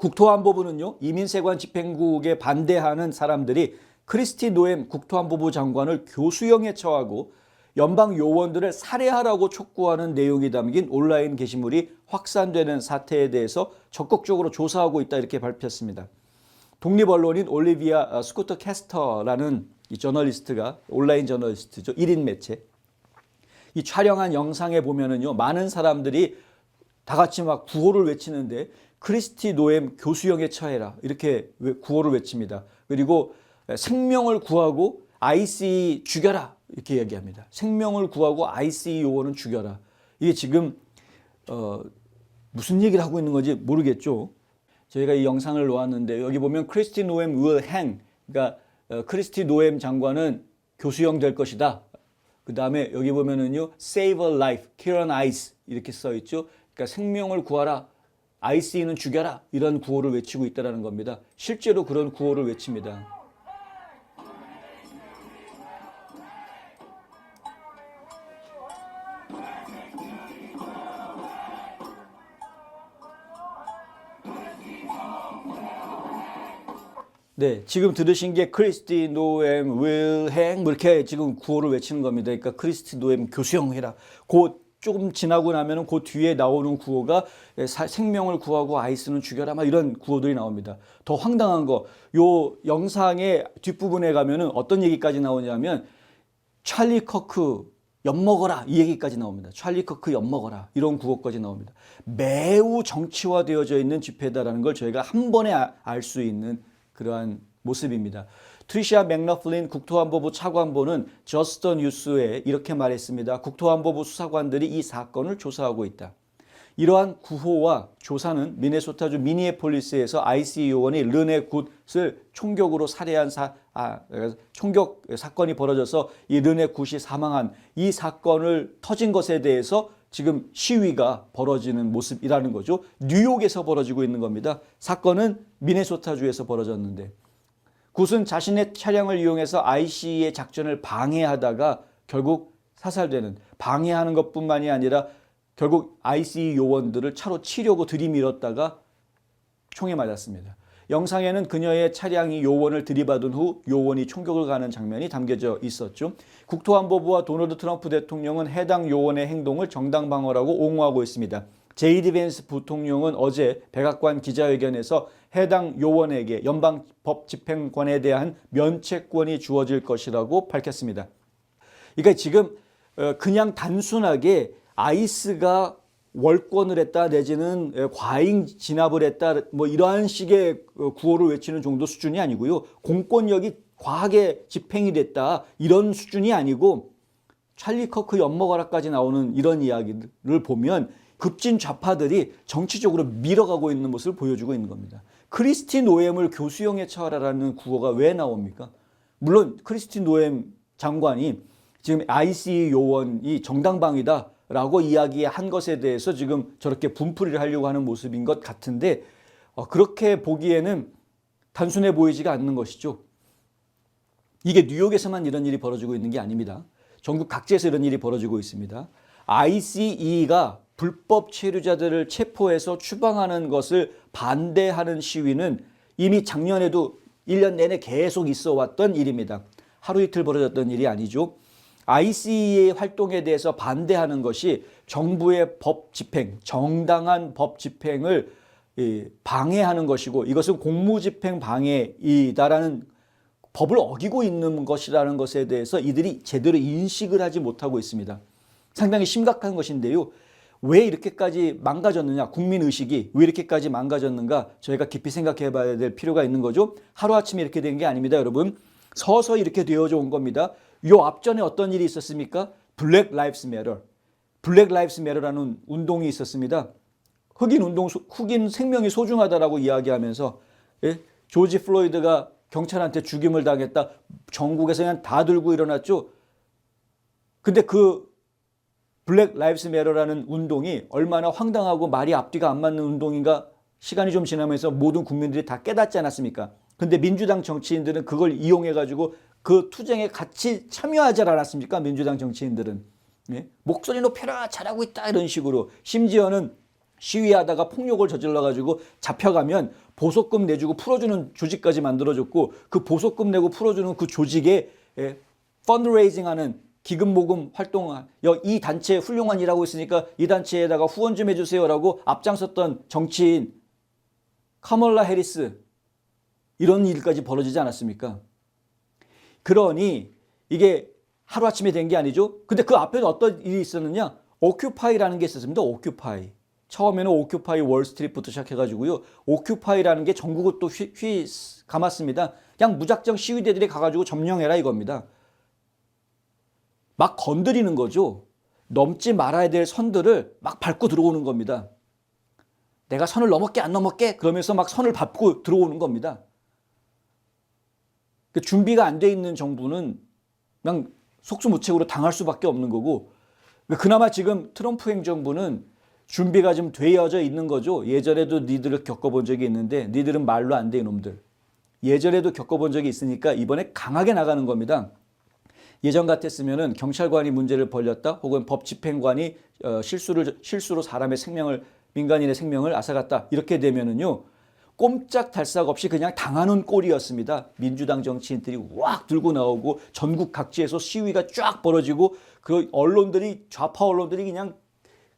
국토안보부는요 이민세관 집행국에 반대하는 사람들이 크리스티 노엠 국토안보부 장관을 교수형에 처하고 연방 요원들을 살해하라고 촉구하는 내용이 담긴 온라인 게시물이 확산되는 사태에 대해서 적극적으로 조사하고 있다 이렇게 발표했습니다. 독립 언론인 올리비아 어, 스쿠터 캐스터라는 이 저널리스트가 온라인 저널리스트죠. 1인 매체. 이 촬영한 영상에 보면은요. 많은 사람들이 다 같이 막 구호를 외치는데 크리스티 노엠 교수형에 처해라. 이렇게 외- 구호를 외칩니다. 그리고 생명을 구하고 IC 죽여라. 이렇게 얘기합니다. 생명을 구하고 IC 요원은 죽여라. 이게 지금 어, 무슨 얘기를 하고 있는 건지 모르겠죠. 저희가 이 영상을 놓았는데 여기 보면 크리스티 노엠 will hang 그러니까 어, 크리스티 노엠 장관은 교수형 될 것이다. 그 다음에 여기 보면은요 save a life, kill an ice 이렇게 써 있죠. 그러니까 생명을 구하라, IC는 죽여라 이런 구호를 외치고 있다라는 겁니다. 실제로 그런 구호를 외칩니다. 네, 지금 들으신 게 크리스티 노엠 윌행 뭐 이렇게 지금 구호를 외치는 겁니다. 그러니까 크리스티 노엠 교수형 해라. 곧 조금 지나고 나면은 그 뒤에 나오는 구호가 사- 생명을 구하고 아이스는 죽여라 막 이런 구호들이 나옵니다. 더 황당한 거, 요 영상의 뒷부분에 가면은 어떤 얘기까지 나오냐면 찰리 커크 엿 먹어라 이 얘기까지 나옵니다. 찰리 커크 엿 먹어라 이런 구호까지 나옵니다. 매우 정치화되어져 있는 집회다라는 걸 저희가 한 번에 알 수 있는 그러한 모습입니다. 트리시아 맥러플린 국토안보부 차관보는 저스터 뉴스에 이렇게 말했습니다. 국토안보부 수사관들이 이 사건을 조사하고 있다. 이러한 구호와 조사는 미네소타주 미니애폴리스에서 IC 요원이 르네 굿을 총격으로 살해한 사, 아, 총격 사건이 벌어져서 이 르네 굿이 사망한 이 사건을 터진 것에 대해서 지금 시위가 벌어지는 모습이라는 거죠. 뉴욕에서 벌어지고 있는 겁니다. 사건은 미네소타주에서 벌어졌는데 굿은 자신의 차량을 이용해서 IC의 작전을 방해하다가 결국 사살되는 방해하는 것뿐만이 아니라 결국 IC 요원들을 차로 치려고 들이밀었다가 총에 맞았습니다. 영상에는 그녀의 차량이 요원을 들이받은 후 요원이 총격을 가는 장면이 담겨져 있었죠. 국토안보부와 도널드 트럼프 대통령은 해당 요원의 행동을 정당 방어라고 옹호하고 있습니다. 제이디 벤스 부통령은 어제 백악관 기자회견에서 해당 요원에게 연방 법 집행관에 대한 면책권이 주어질 것이라고 밝혔습니다. 그러니까 지금 어, 그냥 단순하게 아이스가 월권을 했다 내지는 에, 과잉 진압을 했다 뭐 이러한 식의 어, 구호를 외치는 정도 수준이 아니고요. 공권력이 과하게 집행이 됐다 이런 수준이 아니고 찰리 커크 엿먹어라까지 나오는 이런 이야기를 보면 급진 좌파들이 정치적으로 밀어가고 있는 모습을 보여주고 있는 겁니다. 크리스티 노엠을 교수형에 처하라라는 구호가 왜 나옵니까? 물론 크리스티 노엠 장관이 지금 IC 요원이 정당방위다 라고 이야기한 것에 대해서 지금 저렇게 분풀이를 하려고 하는 모습인 것 같은데 어, 그렇게 보기에는 단순해 보이지가 않는 것이죠. 이게 뉴욕에서만 이런 일이 벌어지고 있는 게 아닙니다. 전국 각지에서 이런 일이 벌어지고 있습니다. ICE가 불법 체류자들을 체포해서 추방하는 것을 반대하는 시위는 이미 작년에도 1년 내내 계속 있어 왔던 일입니다. 하루 이틀 벌어졌던 일이 아니죠. ICE의 활동에 대해서 반대하는 것이 정부의 법 집행, 정당한 법 집행을 이, 방해하는 것이고 이것은 공무집행 방해이다라는 법을 어기고 있는 것이라는 것에 대해서 이들이 제대로 인식을 하지 못하고 있습니다. 상당히 심각한 것인데요. 왜 이렇게까지 망가졌느냐? 국민 의식이 왜 이렇게까지 망가졌는가? 저희가 깊이 생각해 봐야 될 필요가 있는 거죠. 하루아침에 이렇게 된 게 아닙니다, 여러분. 서서히 이렇게 되어져 온 겁니다. 요 앞전에 어떤 일이 있었습니까? 블랙 라이프스 매터. 블랙 라이프스 매터라는 운동이 있었습니다. 흑인 운동 흑인 생명이 소중하다라고 이야기하면서 예? 조지 플로이드가 경찰한테 죽임을 당했다. 전국에서 그냥 다 들고 일어났죠. 근데 그 블랙 라이브스 매러라는 운동이 얼마나 황당하고 말이 앞뒤가 안 맞는 운동인가 시간이 좀 지나면서 모든 국민들이 다 깨닫지 않았습니까? 근데 민주당 정치인들은 그걸 이용해 가지고 그 투쟁에 같이 참여하지 않았습니까? 민주당 정치인들은 예? 목소리 높여라 잘하고 있다 이런 식으로 심지어는 시위하다가 폭력을 저질러 가지고 잡혀가면 보석금 내주고 풀어주는 조직까지 만들어줬고 그 보석금 내고 풀어주는 그 조직에 예, 펀드레이징하는 기금 모금 활동 이 단체 훌륭한 일하고 있으니까 이 단체에다가 후원 좀 해주세요라고 앞장섰던 정치인 카멀라 해리스 이런 일까지 벌어지지 않았습니까? 그러니 이게 하루아침에 된 게 아니죠. 근데 그 앞에도 어떤 일이 있었느냐? 오큐파이라는 게 있었습니다. 오큐파이. 처음에는 오큐파이 월스트리트부터 시작해가지고요. 오큐파이라는 게 전국을 또 휘, 휘 감았습니다. 그냥 무작정 시위대들이 가가지고 점령해라 이겁니다. 막 건드리는 거죠. 넘지 말아야 될 선들을 막 밟고 들어오는 겁니다. 내가 선을 넘었게 안 넘었게 그러면서 막 선을 밟고 들어오는 겁니다. 그 준비가 안 돼 있는 정부는 그냥 속수무책으로 당할 수밖에 없는 거고 그나마 지금 트럼프 행정부는 준비가 좀 되어져 있는 거죠. 예전에도 니들을 겪어본 적이 있는데 니들은 말로 안 돼 이놈들. 예전에도 겪어본 적이 있으니까 이번에 강하게 나가는 겁니다. 예전 같았으면은 경찰관이 문제를 벌렸다 혹은 법 집행관이 어, 실수를 실수로 사람의 생명을 민간인의 생명을 앗아갔다 이렇게 되면은요 꼼짝 달싹 없이 그냥 당하는 꼴이었습니다. 민주당 정치인들이 왁 들고 나오고 전국 각지에서 시위가 쫙 벌어지고 그 언론들이 좌파 언론들이 그냥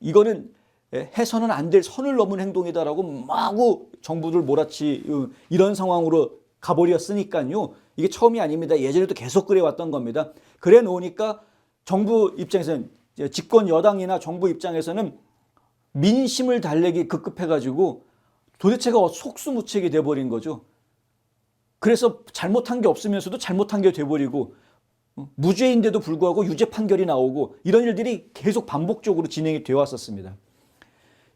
이거는 해서는 안 될 선을 넘은 행동이다라고 마구 정부를 몰아치 어, 이런 상황으로 가버렸으니까요. 이게 처음이 아닙니다. 예전에도 계속 그래왔던 겁니다. 그래 놓으니까 정부 입장에서는 집권 여당이나 정부 입장에서는 민심을 달래기 급급해가지고 도대체가 속수무책이 돼버린 거죠. 그래서 잘못한 게 없으면서도 잘못한 게 돼버리고 어, 무죄인데도 불구하고 유죄 판결이 나오고 이런 일들이 계속 반복적으로 진행이 되어 왔었습니다.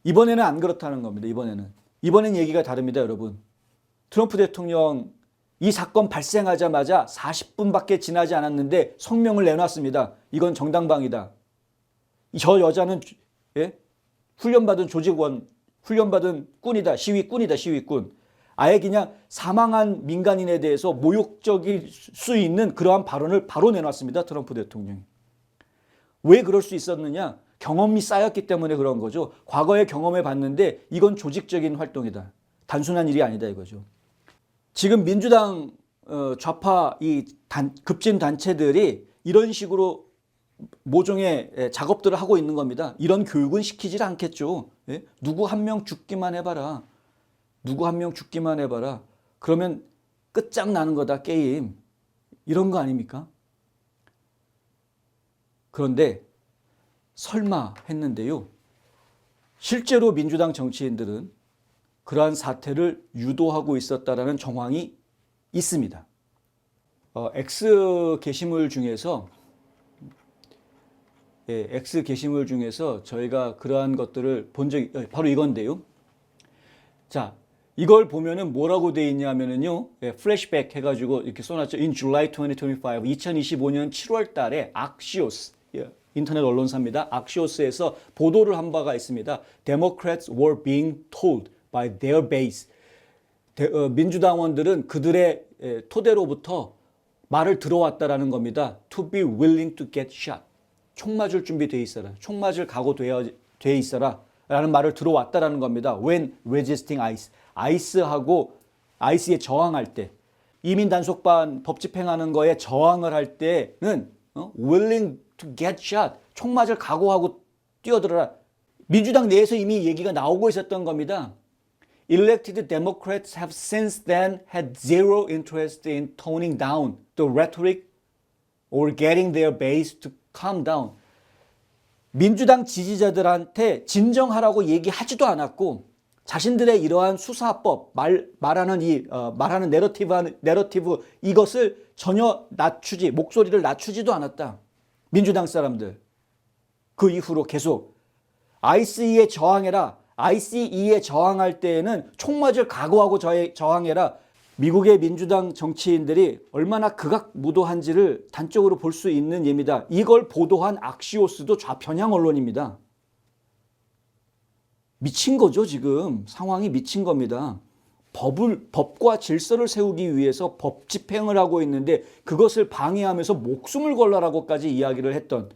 이번에는 안 그렇다는 겁니다. 이번에는. 이번엔 얘기가 다릅니다, 여러분. 트럼프 대통령 이 사건 발생하자마자 40분밖에 지나지 않았는데 성명을 내놨습니다. 이건 정당방위다. 저 여자는 예? 훈련받은 조직원, 훈련받은 꾼이다. 시위꾼이다. 시위꾼. 아예 그냥 사망한 민간인에 대해서 모욕적일 수 있는 그러한 발언을 바로 내놨습니다. 트럼프 대통령이. 왜 그럴 수 있었느냐? 경험이 쌓였기 때문에 그런 거죠. 과거에 경험해 봤는데 이건 조직적인 활동이다. 단순한 일이 아니다 이거죠. 지금 민주당 어, 좌파 이 단, 급진 단체들이 이런 식으로 모종의 예, 작업들을 하고 있는 겁니다. 이런 교육은 시키질 않겠죠. 예? 누구 한 명 죽기만 해봐라. 누구 한 명 죽기만 해봐라. 그러면 끝장나는 거다, 게임. 이런 거 아닙니까? 그런데 설마 했는데요. 실제로 민주당 정치인들은 그러한 사태를 유도하고 있었다라는 정황이 있습니다. 어, X 게시물 중에서 예, X 게시물 중에서 저희가 그러한 것들을 본 적이 어, 바로 이건데요. 자, 이걸 보면은 뭐라고 돼 있냐면은요. 예, 플래시백 해 가지고 이렇게 써 놨죠. In July 2025, 2025년 7월 달에 악시오스, 예, 인터넷 언론사입니다. 악시오스에서 보도를 한 바가 있습니다. Democrats were being told by their base. 대, 어, 민주당원들은 그들의 예, 토대로부터 말을 들어왔다라는 겁니다. To be willing to get shot. 총 맞을 준비돼 있어라. 총 맞을 각오 되어 돼 있어라. 라는 말을 들어왔다라는 겁니다. When resisting ICE. ICE하고 ICE에 저항할 때 이민 단속반 법 집행하는 거에 저항을 할 때는 어? willing to get shot. 총 맞을 각오하고 뛰어들어라. 민주당 내에서 이미 얘기가 나오고 있었던 겁니다. Elected Democrats have since then had zero interest in toning down the rhetoric or getting their base to calm down. 민주당 지지자들한테 진정하라고 얘기하지도 않았고 자신들의 이러한 수사법 말 말하는 이 어, 말하는 내러티브 내러티브 이것을 전혀 낮추지 목소리를 낮추지도 않았다. 민주당 사람들 그 이후로 계속 ICE에 저항해라. ICE에 저항할 때에는 총 맞을 각오하고 저항해라. 미국의 민주당 정치인들이 얼마나 극악무도한지를 단적으로 볼 수 있는 예입니다. 이걸 보도한 악시오스도 좌편향 언론입니다. 미친 거죠, 지금. 상황이 미친 겁니다. 법을, 법과 질서를 세우기 위해서 법 집행을 하고 있는데 그것을 방해하면서 목숨을 걸라라고까지 이야기를 했던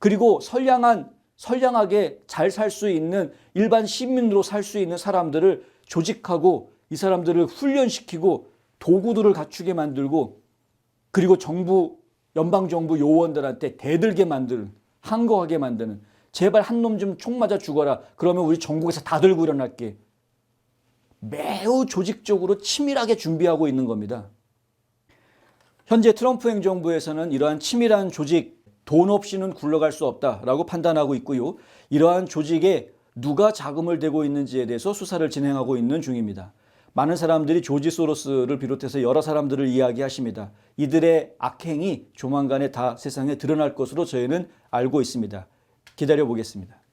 그리고 선량한 선량하게 잘 살 수 있는 일반 시민으로 살 수 있는 사람들을 조직하고 이 사람들을 훈련시키고 도구들을 갖추게 만들고 그리고 정부 연방 정부 요원들한테 대들게 만드는 항거하게 만드는 제발 한 놈 좀 총 맞아 죽어라 그러면 우리 전국에서 다 들고 일어날게 매우 조직적으로 치밀하게 준비하고 있는 겁니다. 현재 트럼프 행정부에서는 이러한 치밀한 조직 돈 없이는 굴러갈 수 없다라고 판단하고 있고요. 이러한 조직에 누가 자금을 대고 있는지에 대해서 수사를 진행하고 있는 중입니다. 많은 사람들이 조지 소로스를 비롯해서 여러 사람들을 이야기하십니다. 이들의 악행이 조만간에 다 세상에 드러날 것으로 저희는 알고 있습니다. 기다려 보겠습니다.